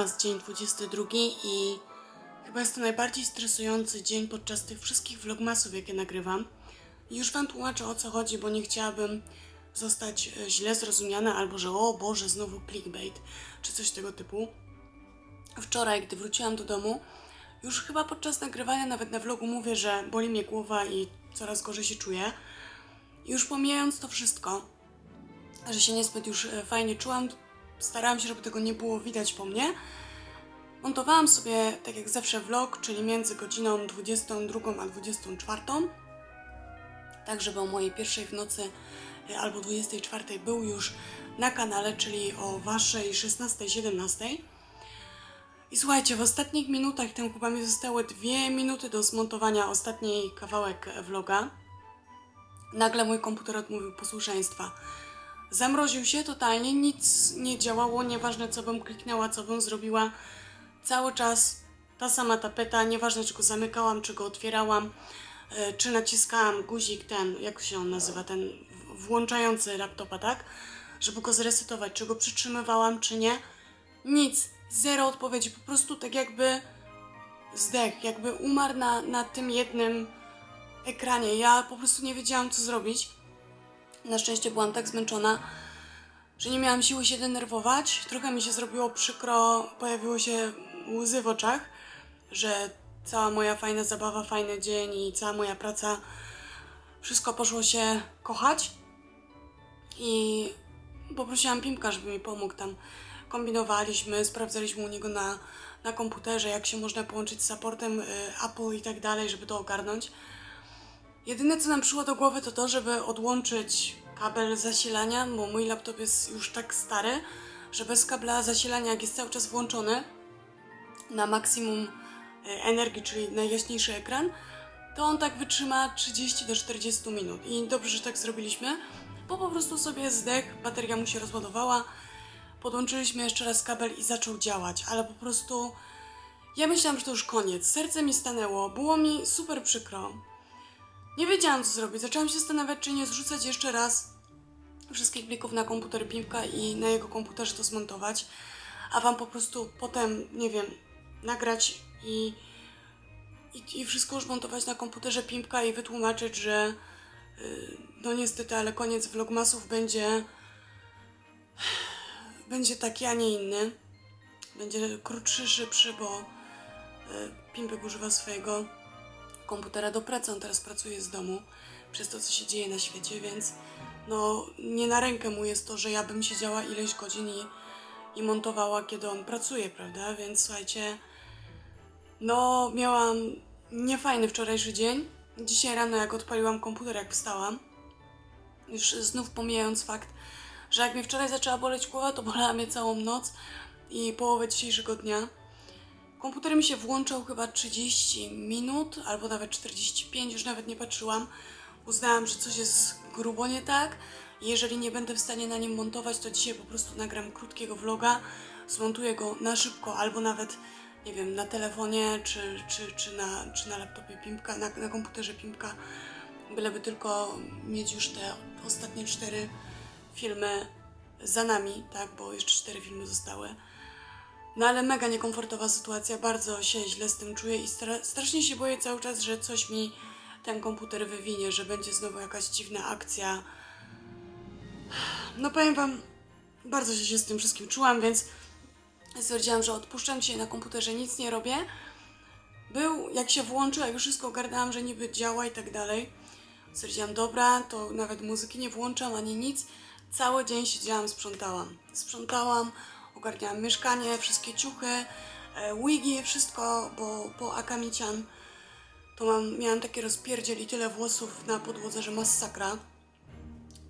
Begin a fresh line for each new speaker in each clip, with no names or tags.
Vlogmas dzień 22 i chyba jest to najbardziej stresujący dzień podczas tych wszystkich vlogmasów, jakie nagrywam. Już Wam tłumaczę o co chodzi, bo nie chciałabym zostać e, źle zrozumiana albo że o Boże, znowu clickbait czy coś tego typu. Wczoraj, gdy wróciłam do domu, już chyba podczas nagrywania nawet na vlogu mówię, że boli mnie głowa i coraz gorzej się czuję. Już pomijając to wszystko, że się niezbyt już e, fajnie czułam, starałam się, żeby tego nie było widać po mnie. Montowałam sobie, tak jak zawsze, vlog, czyli między godziną 22 a 24, tak żeby o mojej pierwszej w nocy e, albo 24 był już na kanale, czyli o waszej 16-17. I słuchajcie, w ostatnich minutach, tam chyba mi zostały dwie minuty do zmontowania ostatniej kawałek vloga. Nagle mój komputer odmówił posłuszeństwa. Zamroził się totalnie, nic nie działało, nieważne co bym kliknęła, co bym zrobiła. Cały czas ta sama tapeta, nieważne czy go zamykałam, czy go otwierałam, e, czy naciskałam guzik ten, jak się on nazywa, ten włączający laptopa, tak? Żeby go zresetować, czy go przytrzymywałam, czy nie. Nic, zero odpowiedzi, po prostu tak jakby zdech, jakby umarł na, na tym jednym ekranie. Ja po prostu nie wiedziałam, co zrobić. Na szczęście byłam tak zmęczona, że nie miałam siły się denerwować. Trochę mi się zrobiło przykro, pojawiły się łzy w oczach, że cała moja fajna zabawa, fajny dzień i cała moja praca, wszystko poszło się kochać. I poprosiłam Pimka, żeby mi pomógł tam. Kombinowaliśmy, sprawdzaliśmy u niego na, na komputerze, jak się można połączyć z supportem y, Apple i tak dalej, żeby to ogarnąć. Jedyne co nam przyszło do głowy to to, żeby odłączyć kabel zasilania, bo mój laptop jest już tak stary, że bez kabla zasilania, jak jest cały czas włączony na maksimum e, energii, czyli najjaśniejszy ekran, to on tak wytrzyma 30 do 40 minut. I dobrze, że tak zrobiliśmy, bo po prostu sobie zdech, bateria mu się rozładowała, podłączyliśmy jeszcze raz kabel i zaczął działać, ale po prostu ja myślałam, że to już koniec. Serce mi stanęło, było mi super przykro. Nie wiedziałam, co zrobić. Zaczęłam się zastanawiać, czy nie zrzucać jeszcze raz wszystkich plików na komputer Pimka i na jego komputerze to zmontować, a wam po prostu potem, nie wiem, nagrać i, i, i wszystko już montować na komputerze Pimka i wytłumaczyć, że yy, no niestety, ale koniec vlogmasów będzie będzie taki, a nie inny. Będzie krótszy, szybszy, bo yy, Pimpek używa swojego komputera do pracy. On teraz pracuje z domu przez to, co się dzieje na świecie, więc no nie na rękę mu jest to, że ja bym siedziała ileś godzin i, i montowała, kiedy on pracuje, prawda? Więc słuchajcie, no miałam niefajny wczorajszy dzień. Dzisiaj rano, jak odpaliłam komputer, jak wstałam, już znów pomijając fakt, że jak mnie wczoraj zaczęła boleć głowa, to bolała mnie całą noc i połowę dzisiejszego dnia. Komputer mi się włączał chyba 30 minut, albo nawet 45, już nawet nie patrzyłam. Uznałam, że coś jest grubo nie tak. Jeżeli nie będę w stanie na nim montować, to dzisiaj po prostu nagram krótkiego vloga, zmontuję go na szybko, albo nawet, nie wiem, na telefonie, czy, czy, czy, na, czy na laptopie Pimpka, na, na komputerze Pimpka, byleby tylko mieć już te ostatnie cztery filmy za nami, tak, bo jeszcze cztery filmy zostały. No ale mega niekomfortowa sytuacja, bardzo się źle z tym czuję i stra- strasznie się boję cały czas, że coś mi ten komputer wywinie, że będzie znowu jakaś dziwna akcja. No powiem wam, bardzo się z tym wszystkim czułam, więc stwierdziłam, że odpuszczam się na komputerze, nic nie robię. Był, jak się włączył, jak już wszystko ogarnęłam, że niby działa i tak dalej. Stwierdziłam, dobra, to nawet muzyki nie włączam, ani nic. Cały dzień siedziałam, sprzątałam. Sprzątałam, ogarniałam mieszkanie, wszystkie ciuchy, e, wigi, wszystko, bo po Akamician to mam, miałam takie rozpierdziel i tyle włosów na podłodze, że masakra.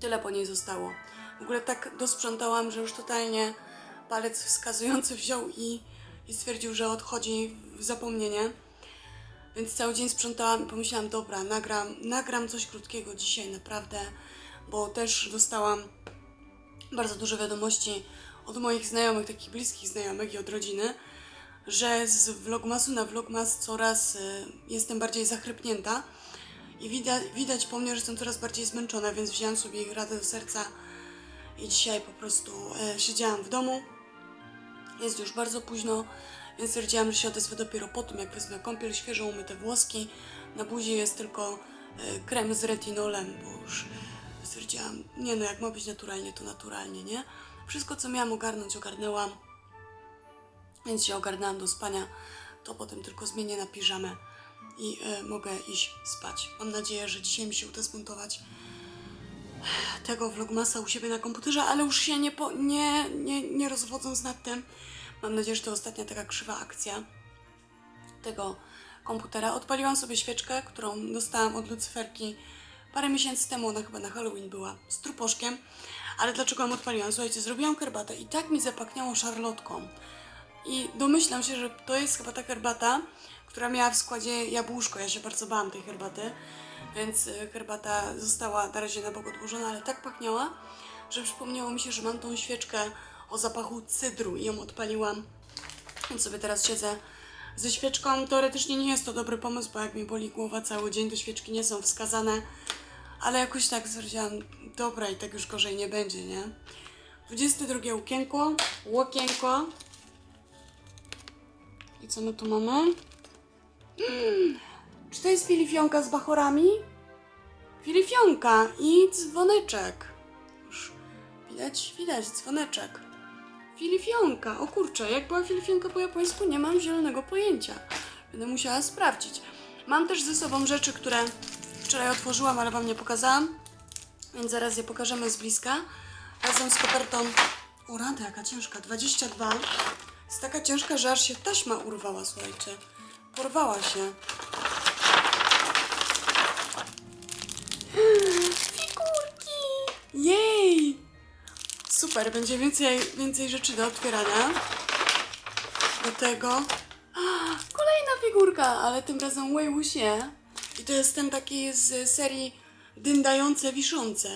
Tyle po niej zostało. W ogóle tak dosprzątałam, że już totalnie palec wskazujący wziął i, i stwierdził, że odchodzi w zapomnienie. Więc cały dzień sprzątałam i pomyślałam, dobra, nagram, nagram coś krótkiego dzisiaj, naprawdę, bo też dostałam bardzo dużo wiadomości od moich znajomych, takich bliskich znajomych i od rodziny, że z vlogmasu na vlogmas coraz y, jestem bardziej zachrypnięta i widać, widać po mnie, że jestem coraz bardziej zmęczona, więc wzięłam sobie radę do serca i dzisiaj po prostu e, siedziałam w domu Jest już bardzo późno, więc stwierdziłam, że się odezwę dopiero po tym, jak wezmę kąpiel, świeżo umyte włoski. Na buzi jest tylko e, krem z retinolem, bo już stwierdziłam, nie no, jak ma być naturalnie, to naturalnie, nie? Wszystko, co miałam ogarnąć, ogarnęłam, więc się ogarnęłam do spania. To potem tylko zmienię na piżamę i e, mogę iść spać. Mam nadzieję, że dzisiaj mi się uda zmontować tego vlogmasa u siebie na komputerze, ale już się nie, po, nie, nie, nie rozwodząc nad tym. Mam nadzieję, że to ostatnia taka krzywa akcja tego komputera. Odpaliłam sobie świeczkę, którą dostałam od Lucyferki parę miesięcy temu. Ona chyba na Halloween była z truposzkiem. Ale dlaczego ją odpaliłam? Słuchajcie, zrobiłam herbatę i tak mi zapachniało szarlotką. I domyślam się, że to jest chyba ta herbata, która miała w składzie jabłuszko. Ja się bardzo bałam tej herbaty, więc y, herbata została na razie na bok odłożona, ale tak pachniała, że przypomniało mi się, że mam tą świeczkę o zapachu cydru i ją odpaliłam. Więc sobie teraz siedzę ze świeczką. Teoretycznie nie jest to dobry pomysł, bo jak mi boli głowa cały dzień, to świeczki nie są wskazane. Ale jakoś tak stwierdziłam, dobra i tak już gorzej nie będzie, nie? 22 okienko, łokienko. I co my tu mamy? Mm, czy to jest filifionka z bachorami? Filifionka i dzwoneczek. Już widać, widać dzwoneczek. Filifionka, o kurczę, jak była filifionka po japońsku, nie mam zielonego pojęcia. Będę musiała sprawdzić. Mam też ze sobą rzeczy, które wczoraj otworzyłam, ale wam nie pokazałam, więc zaraz je pokażemy z bliska. Razem z kopertą. O rada, jaka ciężka, 22. Jest taka ciężka, że aż się taśma urwała, słuchajcie. Porwała się. Figurki! Jej! Super, będzie więcej, więcej rzeczy do otwierania. Do tego. A, Kolejna figurka, ale tym razem Wei I to jest ten taki z serii dyndające, wiszące.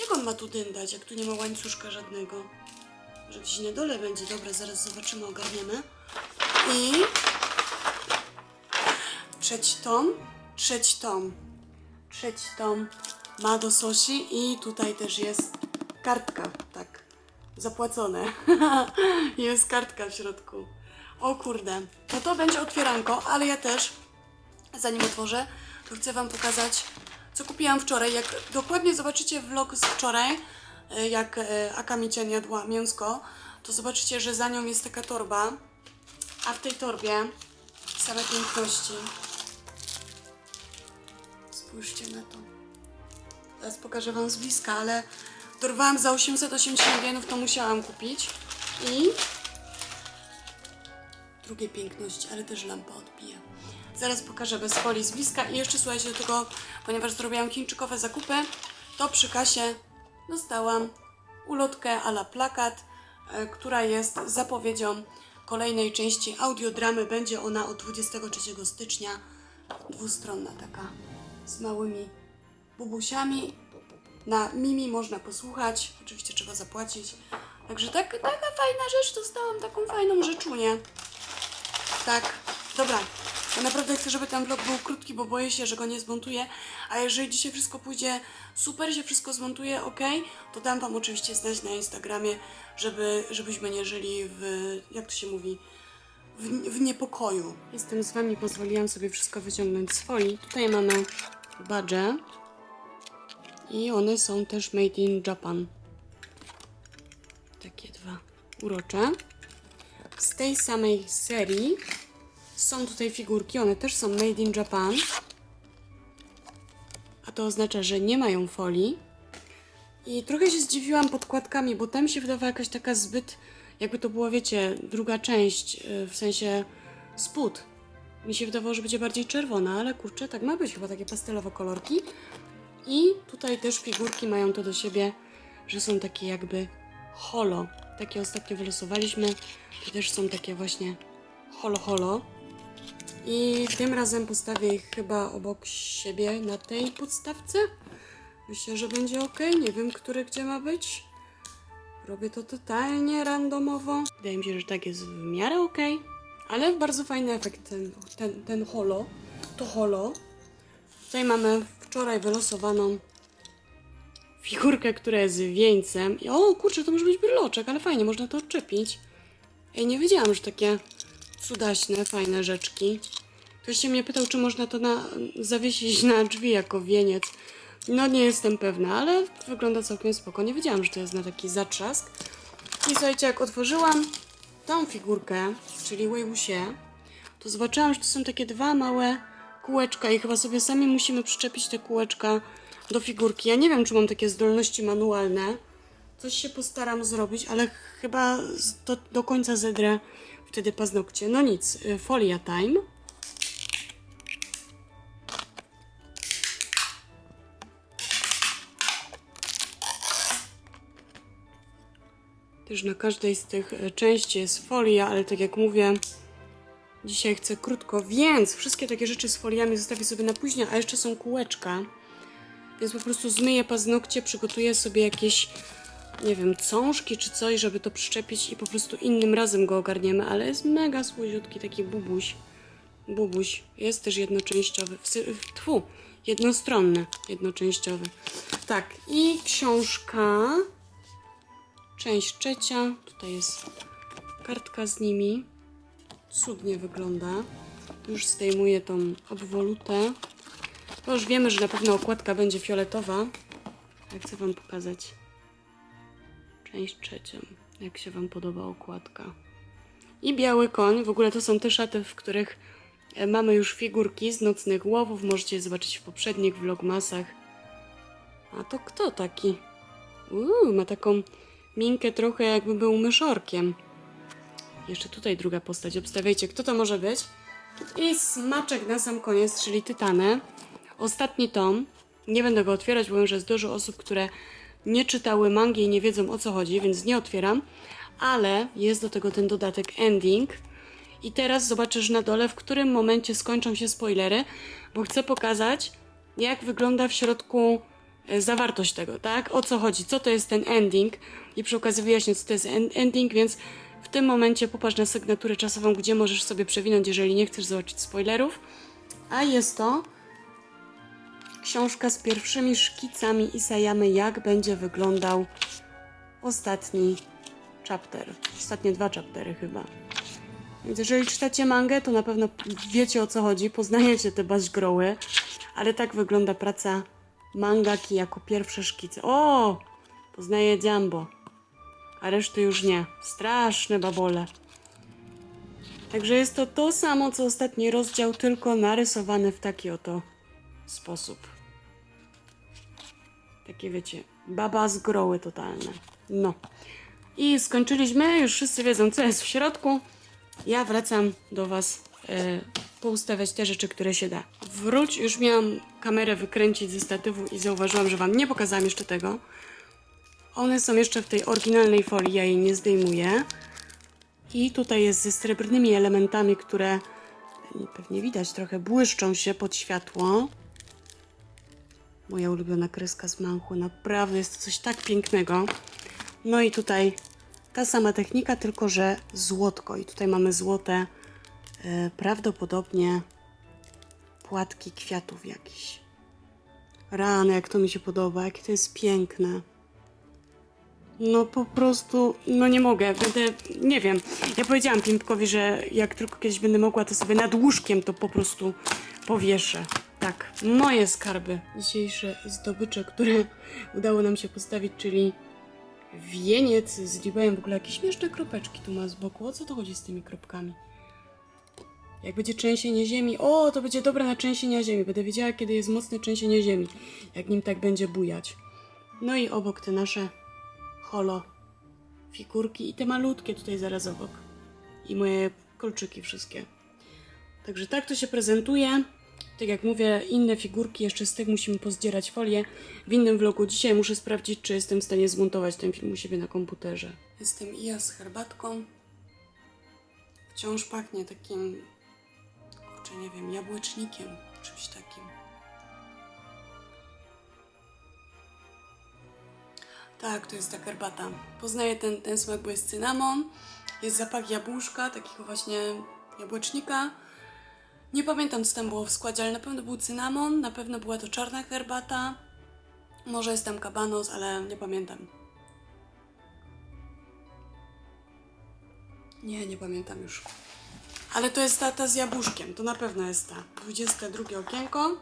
Jak on ma tu dyndać, jak tu nie ma łańcuszka żadnego? Może gdzieś na dole będzie. Dobra, zaraz zobaczymy, ogarniemy. I trzeci tom, trzeci tom, trzeci tom ma do Sosi i tutaj też jest kartka, tak, zapłacone. jest kartka w środku. O kurde, no to będzie otwieranko, ale ja też, zanim otworzę, chcę Wam pokazać, co kupiłam wczoraj. Jak dokładnie zobaczycie vlog z wczoraj, e, jak e, Aka Mician jadła mięsko, to zobaczycie, że za nią jest taka torba, a w tej torbie same piękności. Spójrzcie na to. Teraz pokażę Wam z bliska, ale dorwałam za 880 jenów, to musiałam kupić. I drugie piękności, ale też lampa odbija. Zaraz pokażę bez folii z bliska i jeszcze słuchajcie do tego, ponieważ zrobiłam chińczykowe zakupy, to przy kasie dostałam ulotkę ala plakat, e, która jest zapowiedzią kolejnej części audiodramy. Będzie ona od 23 stycznia. Dwustronna taka z małymi bubusiami. Na Mimi można posłuchać, oczywiście trzeba zapłacić. Także tak, taka fajna rzecz, dostałam taką fajną rzeczunię. Tak, dobra. Ja naprawdę chcę, żeby ten vlog był krótki, bo boję się, że go nie zmontuję. A jeżeli dzisiaj wszystko pójdzie super, się wszystko zmontuje, ok, to dam Wam oczywiście znać na Instagramie, żeby, żebyśmy nie żyli w, jak to się mówi, w, w niepokoju. Jestem z Wami, pozwoliłam sobie wszystko wyciągnąć z folii. Tutaj mamy badże i one są też made in Japan. Takie dwa urocze. Z tej samej serii są tutaj figurki, one też są made in Japan. A to oznacza, że nie mają folii. I trochę się zdziwiłam podkładkami, bo tam się wydawała jakaś taka zbyt, jakby to było, wiecie, druga część, yy, w sensie spód. Mi się wydawało, że będzie bardziej czerwona, ale kurczę, tak ma być chyba takie pastelowe kolorki. I tutaj też figurki mają to do siebie, że są takie jakby holo. Takie ostatnio wylosowaliśmy. Też są takie właśnie holo holo. I tym razem postawię ich chyba obok siebie na tej podstawce. Myślę, że będzie ok. Nie wiem, który gdzie ma być. Robię to totalnie randomowo. Wydaje mi się, że tak jest w miarę ok. Ale bardzo fajny efekt ten, ten, ten holo. To holo. Tutaj mamy wczoraj wylosowaną figurkę, która jest wieńcem. I, o kurczę, to może być bryloczek, ale fajnie, można to odczepić. Ej, nie wiedziałam, że takie cudaśne, fajne rzeczki. Ktoś się mnie pytał, czy można to na, zawiesić na drzwi jako wieniec. No nie jestem pewna, ale wygląda całkiem spoko. Nie wiedziałam, że to jest na taki zatrzask. I słuchajcie, jak otworzyłam tą figurkę, czyli Wejbusie, to zobaczyłam, że to są takie dwa małe kółeczka i chyba sobie sami musimy przyczepić te kółeczka do figurki. Ja nie wiem, czy mam takie zdolności manualne. Coś się postaram zrobić, ale chyba do, do końca zedrę wtedy paznokcie. No nic, y, folia time. Też na każdej z tych e, części jest folia, ale tak jak mówię, dzisiaj chcę krótko, więc wszystkie takie rzeczy z foliami zostawię sobie na później, a jeszcze są kółeczka. Więc po prostu zmyję paznokcie, przygotuję sobie jakieś, nie wiem, cążki czy coś, żeby to przyczepić i po prostu innym razem go ogarniemy, ale jest mega słodziutki taki bubuś. Bubuś jest też jednoczęściowy. Tfu, jednostronny, jednoczęściowy. Tak, i książka. Część trzecia. Tutaj jest kartka z nimi. Cudnie wygląda. Już zdejmuję tą obwolutę. To już wiemy, że na pewno okładka będzie fioletowa. Ja chcę Wam pokazać część trzecią. Jak się Wam podoba okładka. I biały koń. W ogóle to są te szaty, w których e, mamy już figurki z nocnych łowów. Możecie je zobaczyć w poprzednich vlogmasach. A to kto taki? Uuu, ma taką minkę trochę jakby był myszorkiem. Jeszcze tutaj druga postać. Obstawiajcie, kto to może być. I smaczek na sam koniec, czyli Tytanę. Ostatni tom. Nie będę go otwierać, bo wiem, że jest dużo osób, które nie czytały mangi i nie wiedzą o co chodzi, więc nie otwieram. Ale jest do tego ten dodatek ending. I teraz zobaczysz na dole, w którym momencie skończą się spoilery, bo chcę pokazać, jak wygląda w środku e, zawartość tego, tak? O co chodzi, co to jest ten ending i przy okazji wyjaśnię, co to jest en- ending, więc w tym momencie popatrz na sygnaturę czasową, gdzie możesz sobie przewinąć, jeżeli nie chcesz zobaczyć spoilerów. A jest to książka z pierwszymi szkicami Isayamy, jak będzie wyglądał ostatni chapter. Ostatnie dwa chaptery chyba. Więc jeżeli czytacie mangę, to na pewno wiecie o co chodzi, poznajecie te baźgroły, ale tak wygląda praca mangaki jako pierwsze szkice. O! Poznaję Jumbo, a reszty już nie. Straszne babole. Także jest to to samo, co ostatni rozdział, tylko narysowane w taki oto sposób. Takie wiecie, baba z groły totalne. No. I skończyliśmy, już wszyscy wiedzą, co jest w środku. Ja wracam do Was e, poustawiać te rzeczy, które się da. Wróć, już miałam kamerę wykręcić ze statywu i zauważyłam, że Wam nie pokazałam jeszcze tego. One są jeszcze w tej oryginalnej folii, ja jej nie zdejmuję. I tutaj jest ze srebrnymi elementami, które pewnie widać trochę błyszczą się pod światło. Moja ulubiona kreska z manchu. Naprawdę jest to coś tak pięknego. No i tutaj ta sama technika, tylko że złotko. I tutaj mamy złote, e, prawdopodobnie płatki kwiatów jakiś. Rany, jak to mi się podoba, jakie to jest piękne. No po prostu, no nie mogę, będę, nie wiem. Ja powiedziałam Pimpkowi, że jak tylko kiedyś będę mogła, to sobie nad łóżkiem to po prostu powieszę. Tak, moje skarby. Dzisiejsze zdobycze, które udało nam się postawić, czyli wieniec z libejem. W ogóle jakieś śmieszne kropeczki tu ma z boku. O co to chodzi z tymi kropkami? Jak będzie trzęsienie ziemi, o, to będzie dobre na trzęsienia ziemi. Będę wiedziała, kiedy jest mocne trzęsienie ziemi, jak nim tak będzie bujać. No i obok te nasze holo figurki i te malutkie tutaj zaraz obok. I moje kolczyki wszystkie. Także tak to się prezentuje. Tak jak mówię, inne figurki, jeszcze z tych musimy pozdzierać folię. W innym vlogu dzisiaj muszę sprawdzić, czy jestem w stanie zmontować ten film u siebie na komputerze. Jestem ja z herbatką. Wciąż pachnie takim, kurczę, nie wiem, jabłecznikiem, czymś takim. Tak, to jest ta herbata. Poznaję ten, ten smak, bo jest cynamon, jest zapach jabłuszka, takiego właśnie jabłecznika. Nie pamiętam, co tam było w składzie, ale na pewno był cynamon, na pewno była to czarna herbata. Może jest tam kabanos, ale nie pamiętam. Nie, nie pamiętam już. Ale to jest ta, ta z jabłuszkiem, to na pewno jest ta. 22 okienko.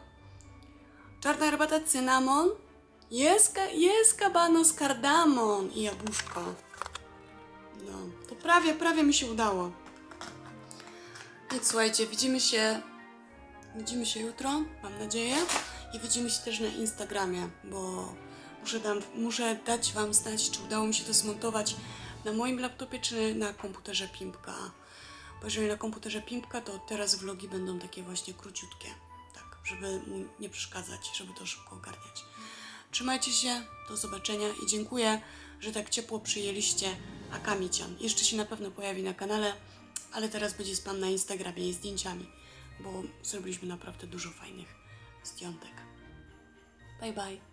Czarna herbata cynamon. Jest, jest kabanos kardamon i jabłuszko. No, to prawie, prawie mi się udało. Więc słuchajcie, widzimy się Widzimy się jutro, mam nadzieję. I widzimy się też na Instagramie, bo muszę, dam, muszę dać Wam znać, czy udało mi się to zmontować na moim laptopie, czy na komputerze Pimpka. Bo jeżeli na komputerze Pimpka, to teraz vlogi będą takie właśnie króciutkie. Tak, żeby mu nie przeszkadzać, żeby to szybko ogarniać. Trzymajcie się, do zobaczenia i dziękuję, że tak ciepło przyjęliście Akamician. Jeszcze się na pewno pojawi na kanale, ale teraz będzie spam na Instagramie i zdjęciami, bo zrobiliśmy naprawdę dużo fajnych zdjątek. Bye bye.